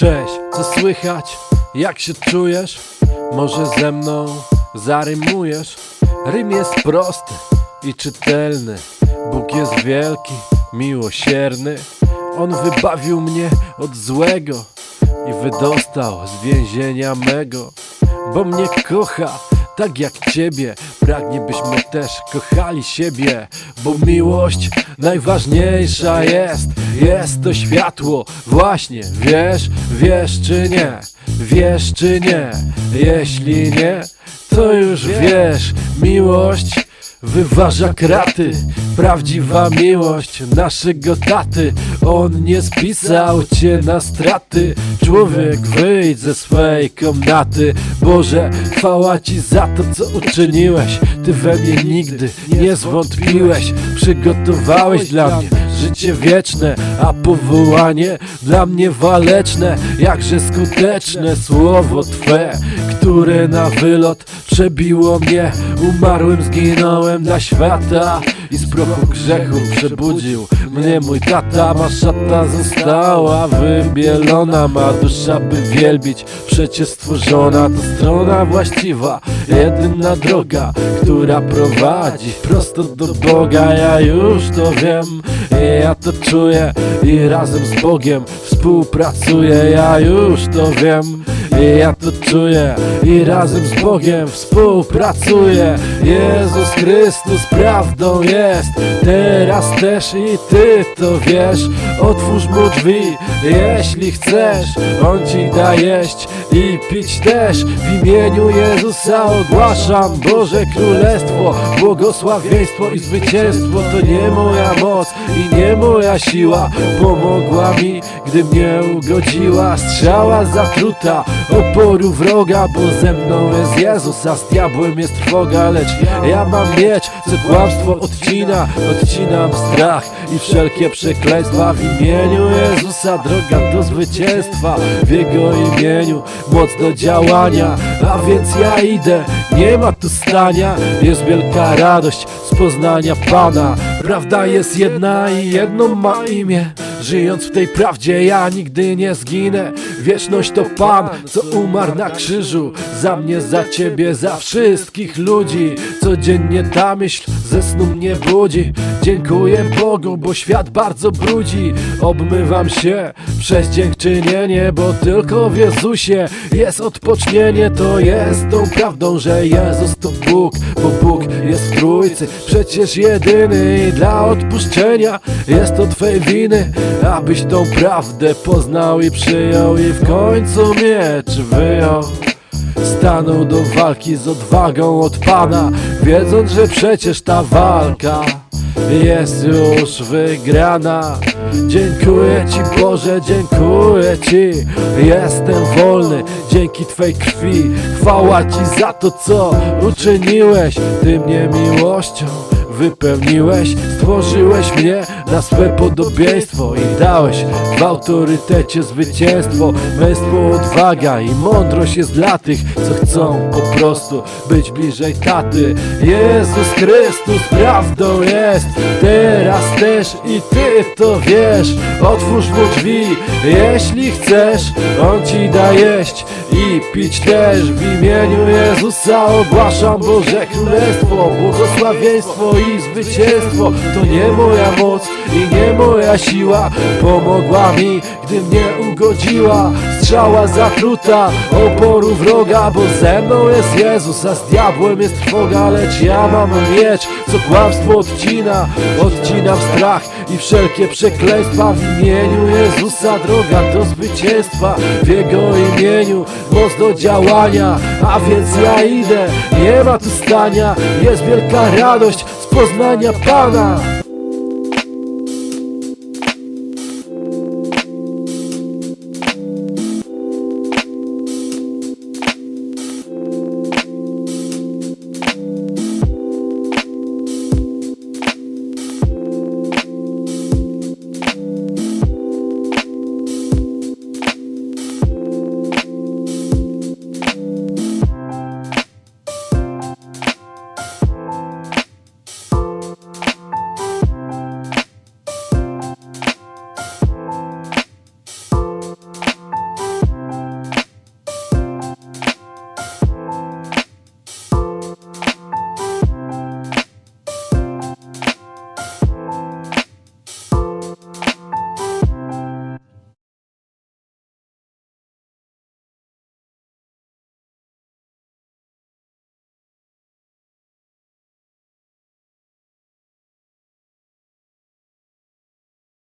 Cześć, co słychać? Jak się czujesz? Może ze mną zarymujesz? Rym jest prosty i czytelny Bóg jest wielki, miłosierny On wybawił mnie od złego I wydostał z więzienia mego Bo mnie kocha tak jak ciebie Pragnie byśmy też kochali siebie Bo miłość najważniejsza jest. Jest to światło. Właśnie Wiesz, wiesz czy nie? Wiesz czy nie? Jeśli nie, to już wiesz. Miłość wyważa kraty Prawdziwa miłość naszego taty. On nie spisał cię na straty. Człowiek wyjdź ze swej komnaty. Boże, chwała ci za to co uczyniłeś. Ty we mnie nigdy nie zwątpiłeś. Przygotowałeś dla mnie życie wieczne A powołanie dla mnie waleczne. Jakże skuteczne słowo Twe Które na wylot przebiło mnie. Umarłem, zginąłem dla świata I z prochu grzechu przebudził mnie mój tata. Ma szata została wybielona Ma dusza by wielbić. Przecież stworzona to strona właściwa Jedyna droga, która prowadzi Prosto do Boga. Ja już to wiem i ja to czuję I razem z Bogiem współpracuję. Ja już to wiem ja to czuję I razem z Bogiem współpracuję. Jezus Chrystus prawdą jest. Teraz też i Ty to wiesz. Otwórz mu drzwi, jeśli chcesz. On Ci da jeść i pić też. W imieniu Jezusa ogłaszam Boże Królestwo Błogosławieństwo i zwycięstwo. To nie moja moc i nie moja siła. Pomogła mi, gdy mnie ugodziła. Strzała zatruta oporu wroga Bo ze mną jest Jezus, a z diabłem jest trwoga Lecz ja mam mieć, co kłamstwo odcina Odcinam strach i wszelkie przekleństwa W imieniu Jezusa droga do zwycięstwa W Jego imieniu moc do działania A więc ja idę, nie ma tu stania Jest wielka radość z poznania Pana Prawda jest jedna i jedno ma imię Żyjąc w tej prawdzie ja nigdy nie zginę. Wieczność to Pan, co umarł na krzyżu Za mnie, za ciebie, za wszystkich ludzi. Codziennie ta myśl ze snu mnie budzi. Dziękuję Bogu, bo świat bardzo brudzi. Obmywam się przez dziękczynienie Bo tylko w Jezusie jest odpocznienie. To jest tą prawdą, że Jezus to Bóg Bo Bóg jest w Trójcy, przecież jedyny I dla odpuszczenia jest to Twej winy Abyś tą prawdę poznał i przyjął I w końcu miecz wyjął. Stanął do walki z odwagą od Pana Wiedząc, że przecież ta walka jest już wygrana. Dziękuję Ci Boże, dziękuję Ci. Jestem wolny dzięki Twej krwi. Chwała Ci za to, co uczyniłeś Ty mnie miłością wypełniłeś Stworzyłeś mnie na swe podobieństwo I dałeś w autorytecie zwycięstwo. Męstwo, odwaga i mądrość jest dla tych Co chcą po prostu być bliżej taty. Jezus Chrystus prawdą jest Teraz też i Ty to wiesz. Otwórz mu drzwi, jeśli chcesz On Ci da jeść i pić też. W imieniu Jezusa ogłaszam Boże Królestwo Błogosławieństwo i zwycięstwo. To nie moja moc i nie moja siła. Pomogła mi, gdy mnie ugodziła Strzała zatruta. Oporu wroga Bo ze mną jest Jezus, a z diabłem jest trwoga Lecz ja mam miecz, co kłamstwo odcina. Odcinam strach i wszelkie przekleństwa. W imieniu Jezusa droga do zwycięstwa. W Jego imieniu moc do działania. A więc ja idę, nie ma tu stania. Jest wielka radość poznania Pana